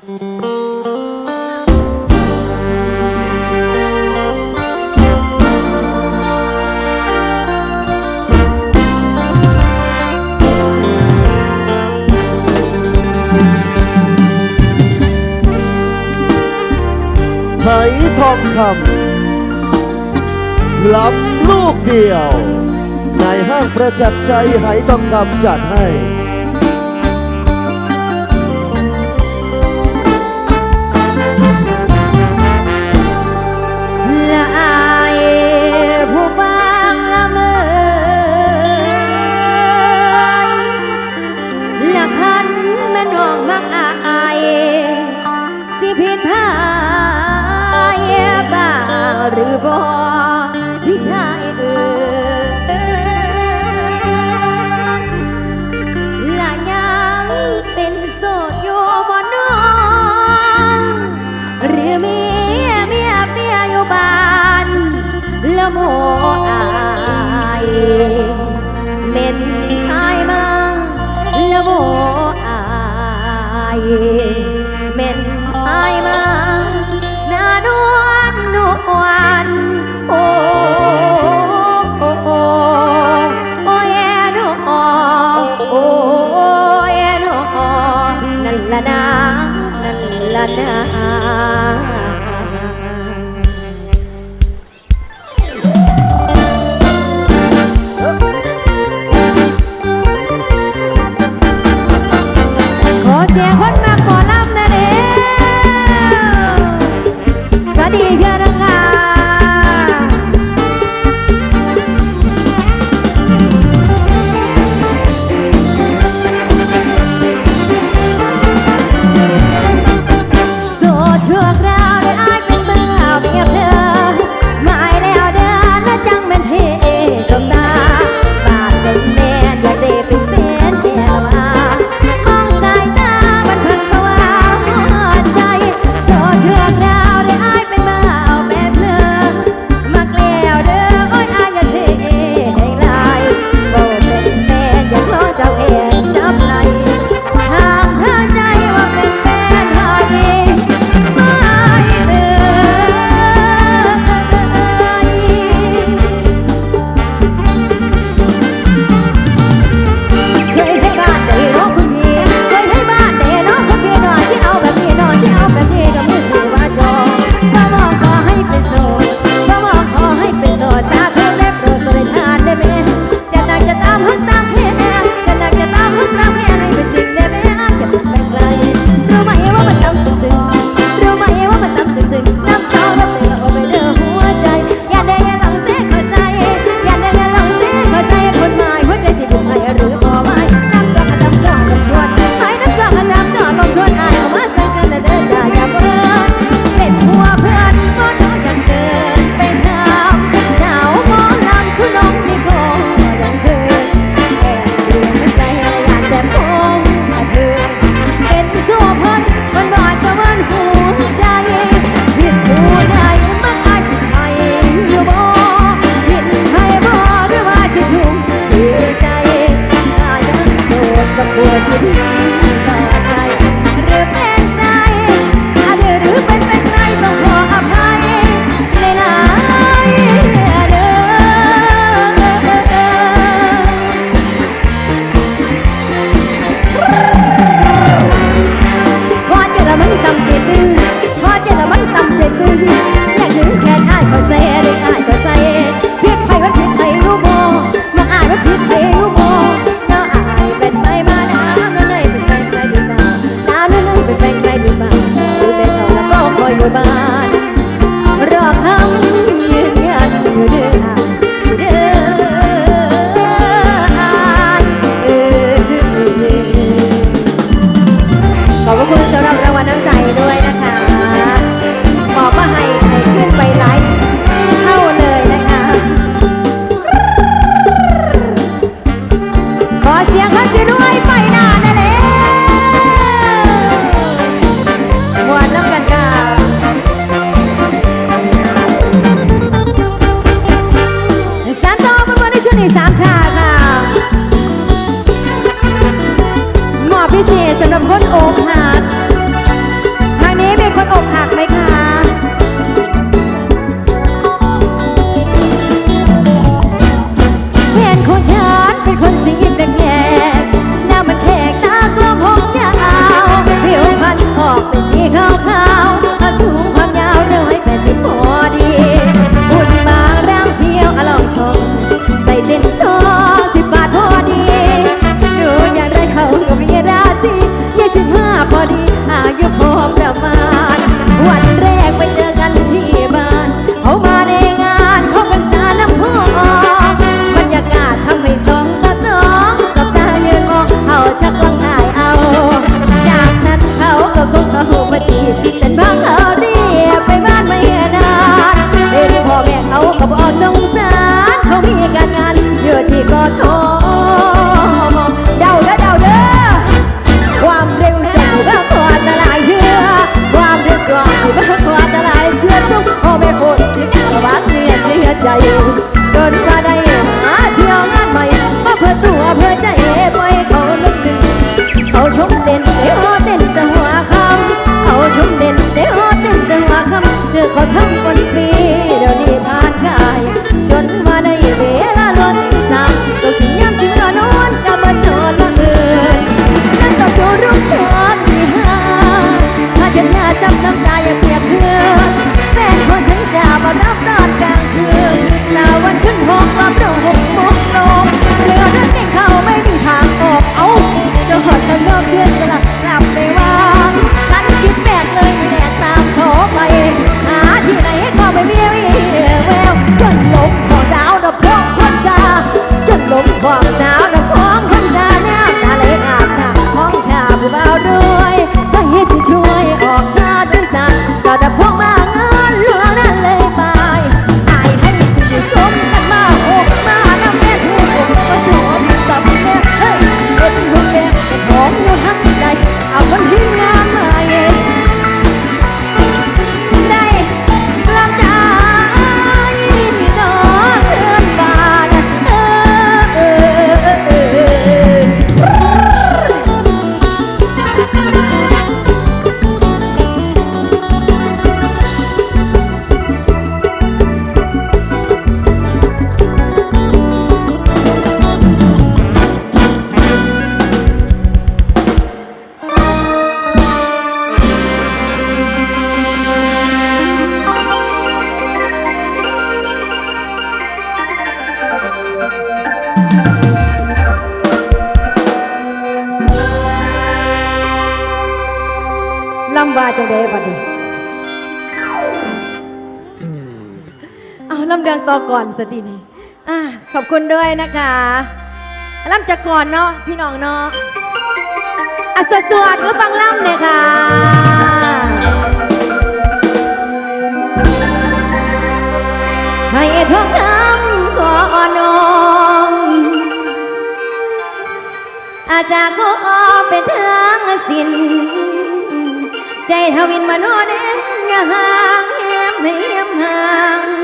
ไหทองคำลำลูกเดียวในห้างประจักษ์ชัยไหทองคำจัดให้ เม็นหายมาแล้วโมอายเม็นหายมาหน้านวลนวลโอ้โอ้โอ้โอ้เอ็นโอ้โอ้เอ็นโอ้นั่นละนะนั่นละนะ Música อนสตินี่อะขอบคุณด้วยนะคะลำจากก่อนเนาะพี่น้องเนาะอะสวดสวดก็ฟังลำเลยค่ะให้ทองคำขออ่อนอมอาจารย์ก็เป็นทางสิ้นใจทวินมโนเด่นอย่าห่างแหมให้เหียมห่าง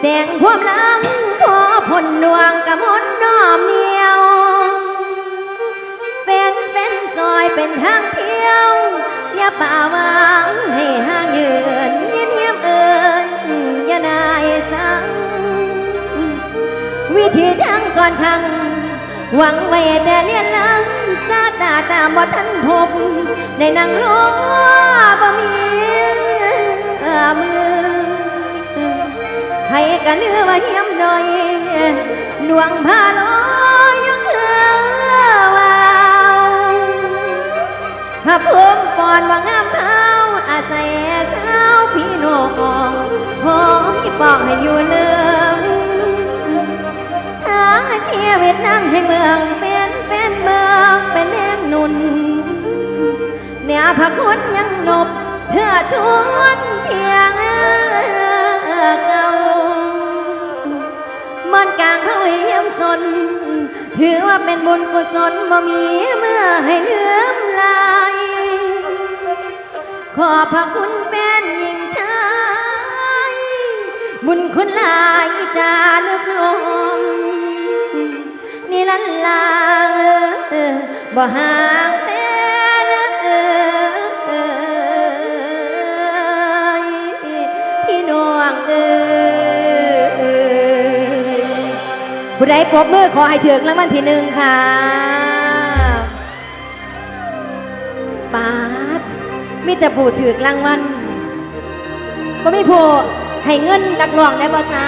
แสงความหลังพอผลดวงกับมนน้อมเหนียว เป็นเป็นซอยเป็นทางเที่ยว อย่าป่าวางให้ห่างเยือนเงียบเงียบเอินอย่านายสัง วิธีทางก่อนทางหวังไว้แต่เลียนลังซาตาตามบ่ทันพบในนางลงบ่มีมือ ให้กันเนื้อว่าเยี่ยมหน่อยหน่วงพาลอยยังเือวาวถ้าผมปอนว่างามเท้าอาศัยเท้าพี่น้องขอให้บอกให้อยู่เลืองทางชีวิตนั่งให้เมืองเป็นเป็นเมืองเป็นแห่งนุนเนี่ยพระคุณยังหนบเพื่อทวนเพียง มันกลางเขาเยี่ยมสน ถือว่าเป็นบุญกุศลบ่มีเมื่อให้เลื่อมลาย ขอพระคุณเป็นยิ่งชายบุญคุณหลายจาลึกลงนี่ลันลาเออบ่ห่างเป็น ผู้ใดปรบมือขอให้ถึงรางวัลที่หนึ่งค่ะปาดมีแต่ผู้ถือรางวัลก็ไม่พอให้เงินนักร้องได้บ่จ้า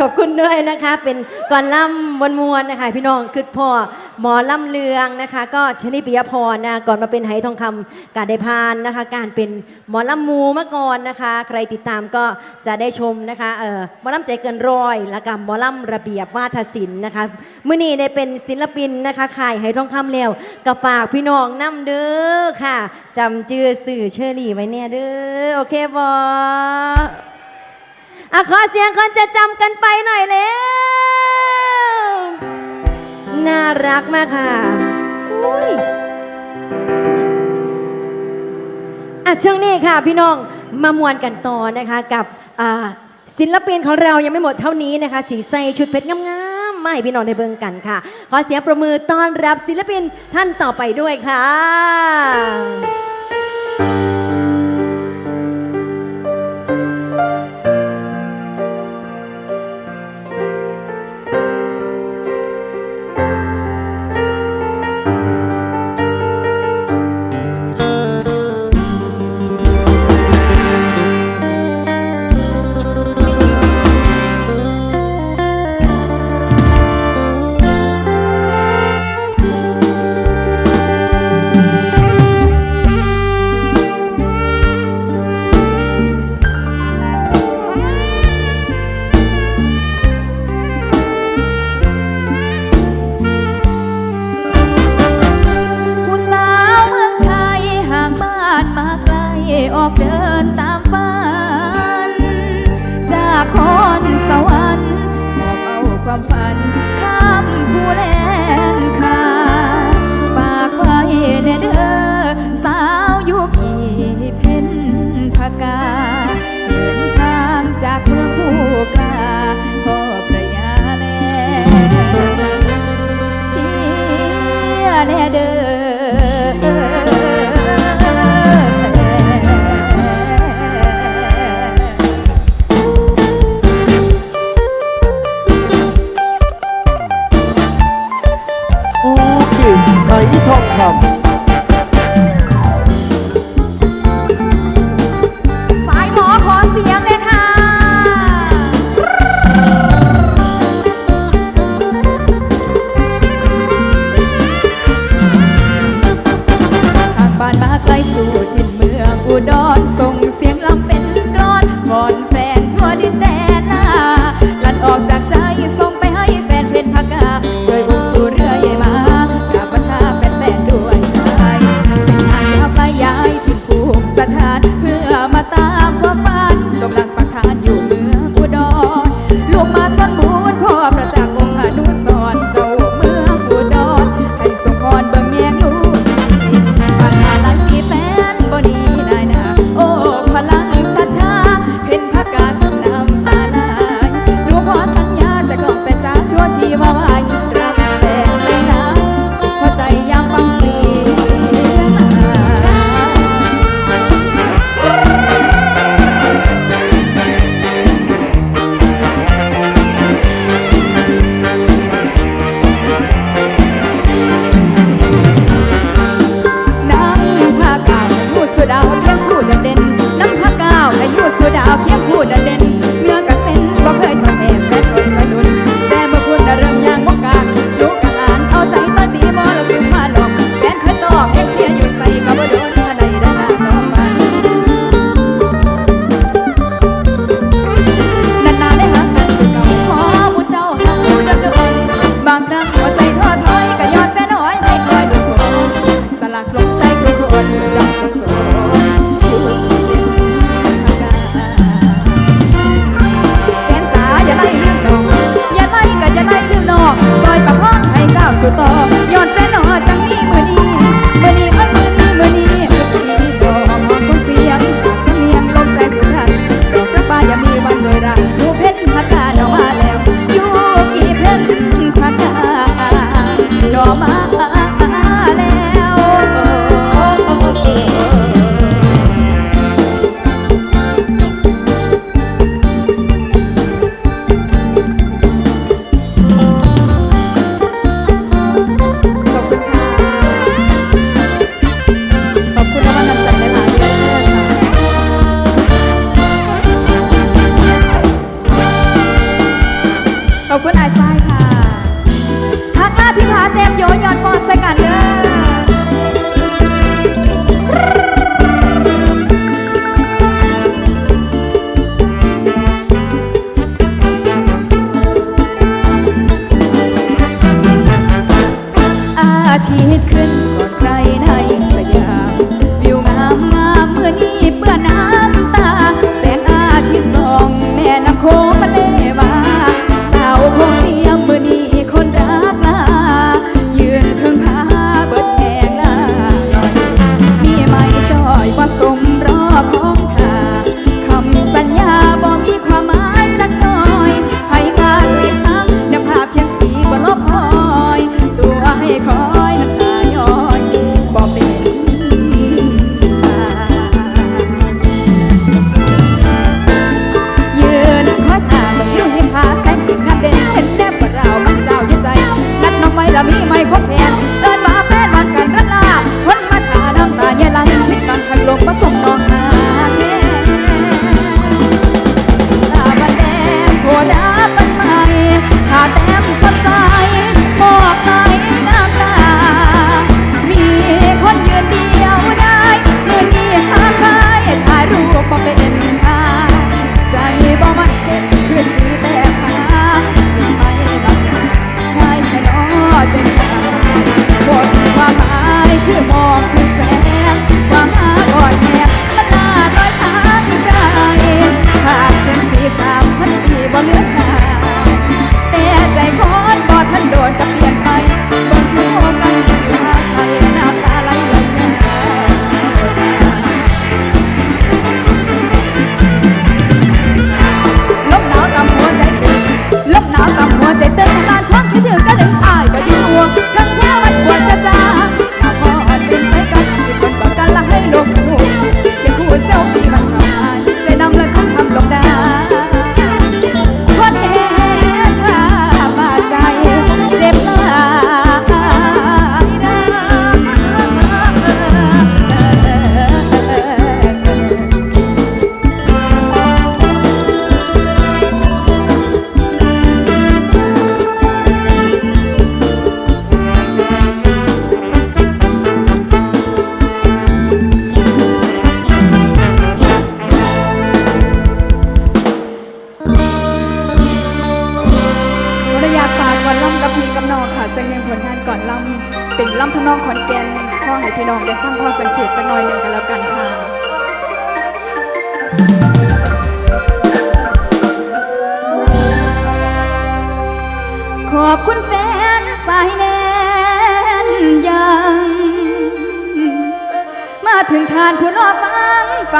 ขอบคุณด้วยนะคะ เป็นก่อนล่ำวนมวนๆนะคะ พี่น้องคือพ่อ หมอล่ำเลืองนะคะก็ชลิปิยพรนะก่อนมาเป็นไหทองคำการได้พานนะคะ การเป็นหมอล่ำมูเมาก่อนนะคะ ใครติดตามก็จะได้ชมนะคะเออหมอล่ำใจเกินร้อยและกับหมอล่ำระเบียบวาทศิลป์นะคะมื่อนี้ได้เป็นศิลปินนะคะขายไหทองคำแล้วก็ฝากพี่น้องน้ำเด้อค่ะจำชื่อสื่อเชอรี่ไว้เนี่ยเด้อโอเคบออะขอเสียงคนจะจำกันไปหน่อยเร็ว น่ารักมากค่ะอะช่วงนี้ค่ะ พี่น้องมามวนกันต่อนะคะกับศิลปินของเรายังไม่หมดเท่านี้นะคะ สีใสชุดเพชรงามๆมาให้พี่น้องได้เบิ่งกันค่ะ ขอเสียงประมือต้อนรับศิลปินท่านต่อไปด้วยค่ะ ออกเดินตามฝัน จากคอนสวรรค์มอบเอาความฝันข้ามผู้แลนคาฝากไว้เด้อสาวยุคกีเพ็ญพกา เดินทางจากเมืองผู้กล้าพ่อปรยาแลเชียแน่เดิน come.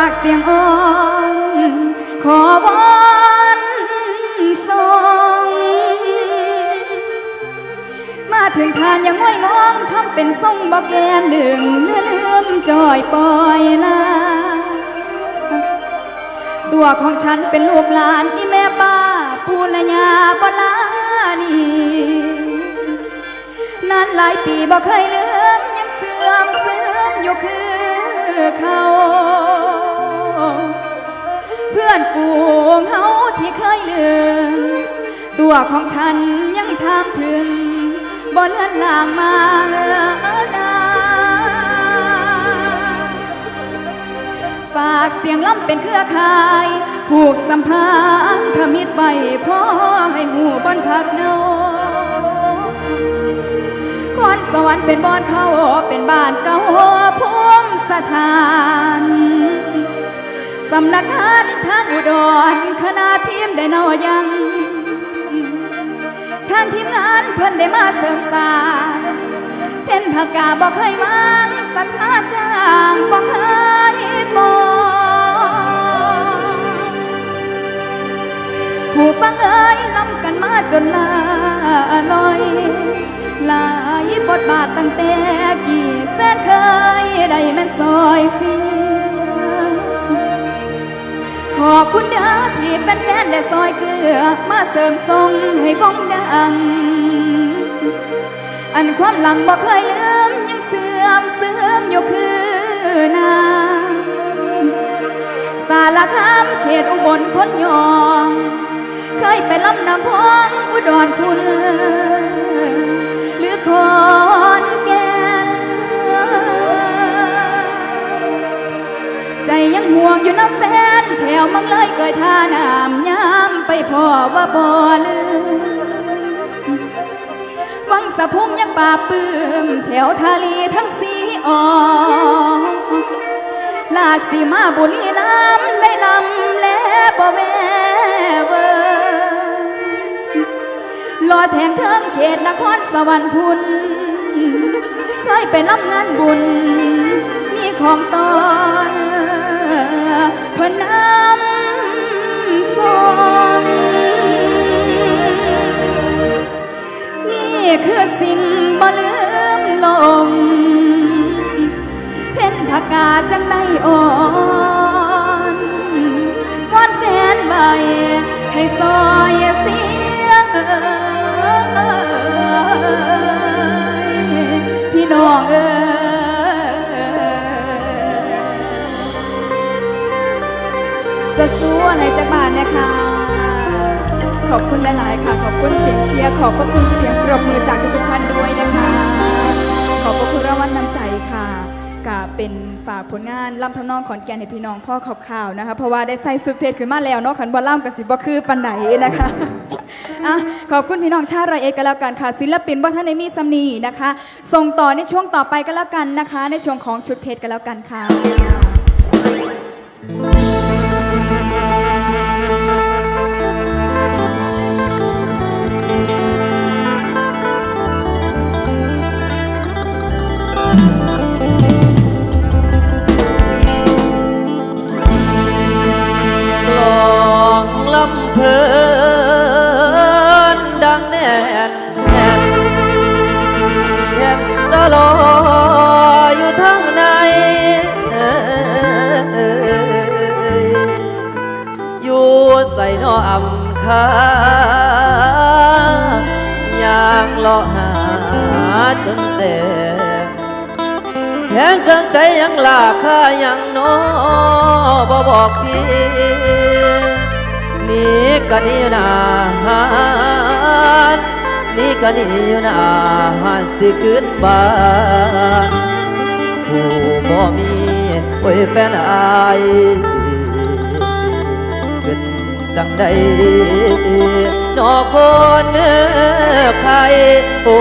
ากเสียงอ่อน ขอวอนส่งมาถึงทานยังง่อยงองทำเป็นทรงบอกแกนเหลืองเลื่อลืมจอยปล่อยลาตัวของฉันเป็นลูกหลานนี่แม่ป้าปูและยาบลานีนานหลายปีบ่เคยลืมยังเสื่อมเสื่อมอยู่คือเขา พื่อนฝูงเฮาที่เคยลืม ตัวของฉันยังถามถึง บนเฮือนลางมาเออนาฝากเสียงล่ำเป็นเครือข่าย ผูกสัมพันธ์ขมิดใบพ่อให้หูบอนพักเนาคอนสวรรค์เป็นบอนเขาเป็นบ้านเก่าพุ่มสถาน สำนักงานทางอุดรคณะทีมได้นอยังทางทีมงานเพิ่นได้มาเสริมสร้างเป็นผักกาบอกเคยวางสัทธาจ้างบอกเคยบอกผู้ฟังเอ้ยล้ำกันมาจนลาลอยหลายบทบาทตั้งแต่กี่แฟนเคยได้แม่นซอยสี ขอบคุณเด้อที่แฟนๆได้ซอยเกลือ มาเสริมทรงให้บ้องดัง อันความหลังบ่เคยลืมยังเสื่อมเสื่อมอยู่คือนางสารคามเขตอุบลคนยอง เคยไปลำน้ำพองอุดรคุณหรือคอ ห่วงอยู่น้ำแฟนแถวมังเลยเกิดท่าน้ำยามไปพ่อว่าบ่ลืมวังสะพุงยังป่าปื้มแถวทาลีทั้งสีออกลาสีมาบุรีลำได้ลำและบ่แม่เวอรอแทงเทิงเขตนครสวรรค์พุนเคยไปรับงานบุญมีของตอน พนนำส่งนี่คือสิ่งบ่ลืมลงเพ่นผักกาจังได้อ่อนวอนแฟนใบให้ซอยเสียงเอ๋ สะสัวในจักรบาลนะคะ ขอบคุณหลาย ๆ ค่ะ ขอบคุณเสียงเชียร์ ขอบคุณเสียงปรบมือจากทุกๆท่านด้วยนะคะ ขอบคุณรางวัลน้ำใจค่ะกาเป็นฝากผลงานล่ำทำนองขอนแก่นให้พี่น้องพ่อข่าวๆนะคะ เพราะว่าได้ใส่สุดเพชรขึ้นมาแล้วเนาะขันบอลล่ำกับสิบอคือปันไหนนะคะอะขอบคุณพี่น้องชาติรอยเอกกันแล้วกันค่ะ ศิลปินว่ท่านในมีสำนีนะคะ ส่งต่อในช่วงต่อไปกันแล้วกันนะคะ ในช่วงของชุดเพชรกันแล้วกันค่ะ ออำคายางเลาะหาจนแจ้งแหงเครื่องใจยังลาค่ายังโนบ่บอกพี่นี่ก็นี่อยู่นาหานนี่ก็นี่อยู่นาหานสิขึ้นบ้านผู้บ่มีโอ้ยแฟนอาย จังใดนอคนใครโอ้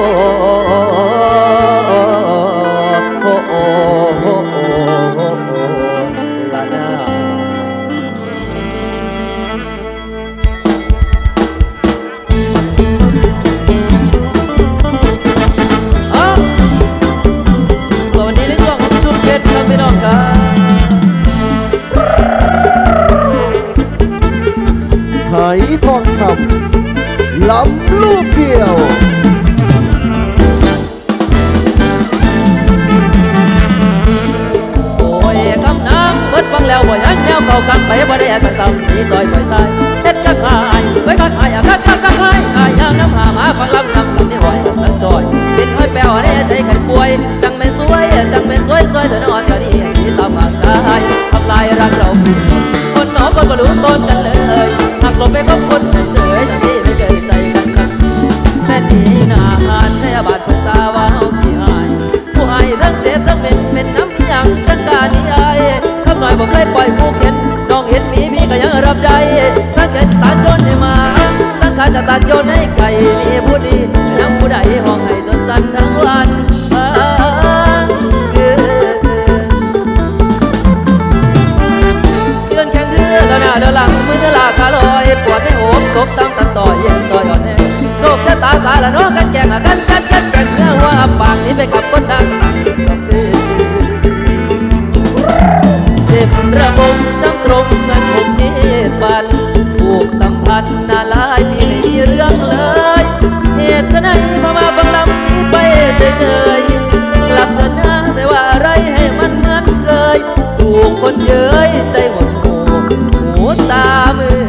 ตามือ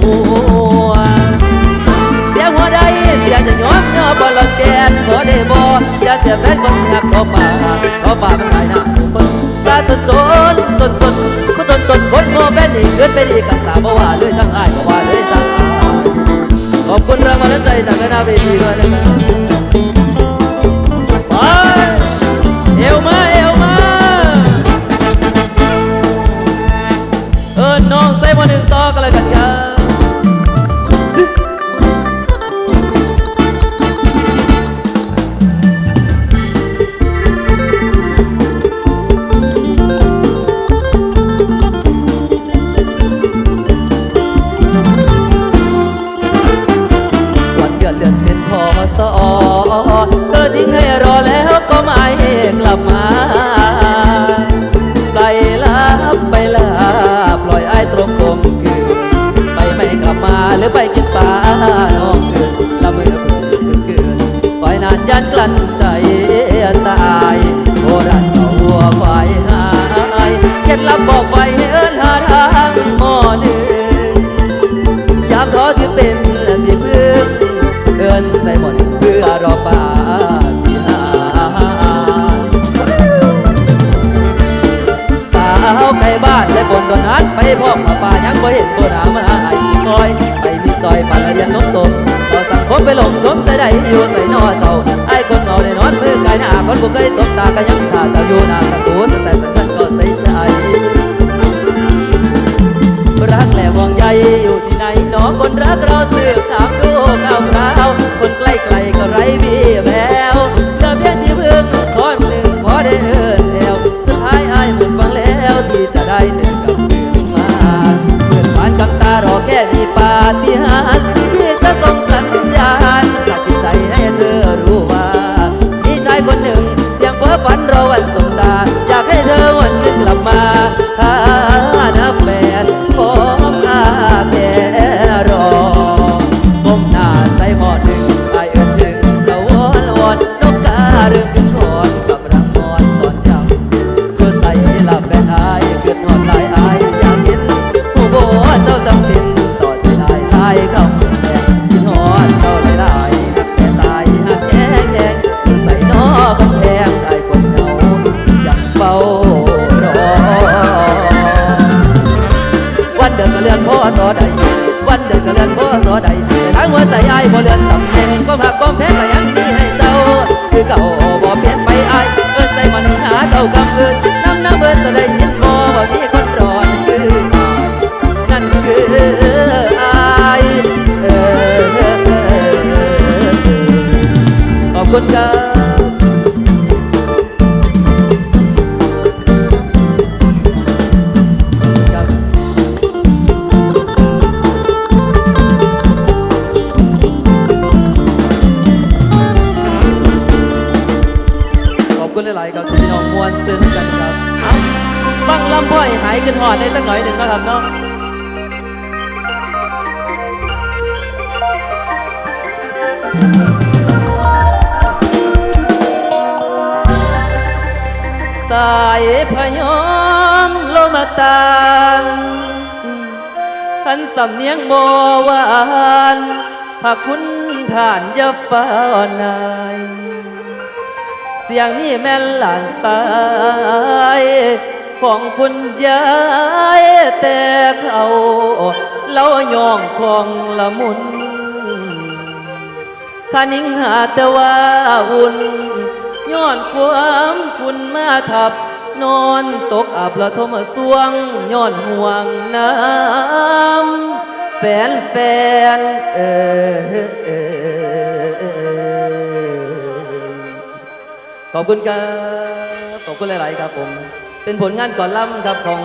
หัวเสียหัวใดเสียจะยอมยอมบอลแกนขอได้บ่อย่าเสียแฟนคนที่หักต่อป่าต่อป่ามันหายหน้าคนซาจนจนจนจนผู้จนจนคนโง่แฟนอีกเกินไปอีกกันสาบ่ว่าเลยทั้งอายบ่ว่าเลยทั้งอายขอบคุณรางวัลน้ำใจจากคณะเวทีด้วยนะครับ เห็นบ่หนามาไอ้คอยไอ้มีซอยปานละเรียนล้มตมเราสังคมไปหลงชมใจได้อยู่ใส่นอเจ้าไอ้คนเงาได้นอนมือกายหน้าคนบ่เคยสบตาก็ยังท่าเจ้าอยู่หน้าตะกูนแต่แต่แต่ก็ใส่ใจรักและห่วงใยอยู่ที่ไหนหนองคนรักเราสืบถามดูข่าวคราวคนใกล้ไกลก็ร้วี่ บ่เลื่อนตำแหน่งก็หักความแพ้ก็ยังมีให้เจ้า คือเก่าบ่เปลี่ยนไปอายเอิ้นใจมันหาเจ้ากำเอินน้ำน้ำเอิ้นจะได้ยินบ่ว่ามีคนรอนคือนั่นคืออายเออขอบคุณครับครับ ตานขันสำเนียงโบวานพระคุณท่านยาเฝ้านาย เสียงนี่แม่นหลานสาย ของคุณยายแต่เขาเล่าย่องของละมุนขานิงหาแต่ว่าอุ่นย้อนความคุณมาทับ นอนตกอับละทมสวงย้อนห่วงน้ำแฟนแฟนเออขอบคุณครับ ขอบคุณหลาย ๆ ครับผม เป็นผลงานก่อนล่ำครับของ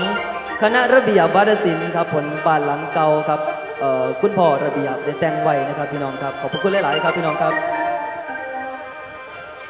คณะระเบียบวัฒนศิลป์ครับผลบ้านหลังเก่าครับคุณพ่อระเบียบได้แต่งไว้นะครับพี่น้องครับ ขอบคุณหลาย ๆ ครับพี่น้องครับ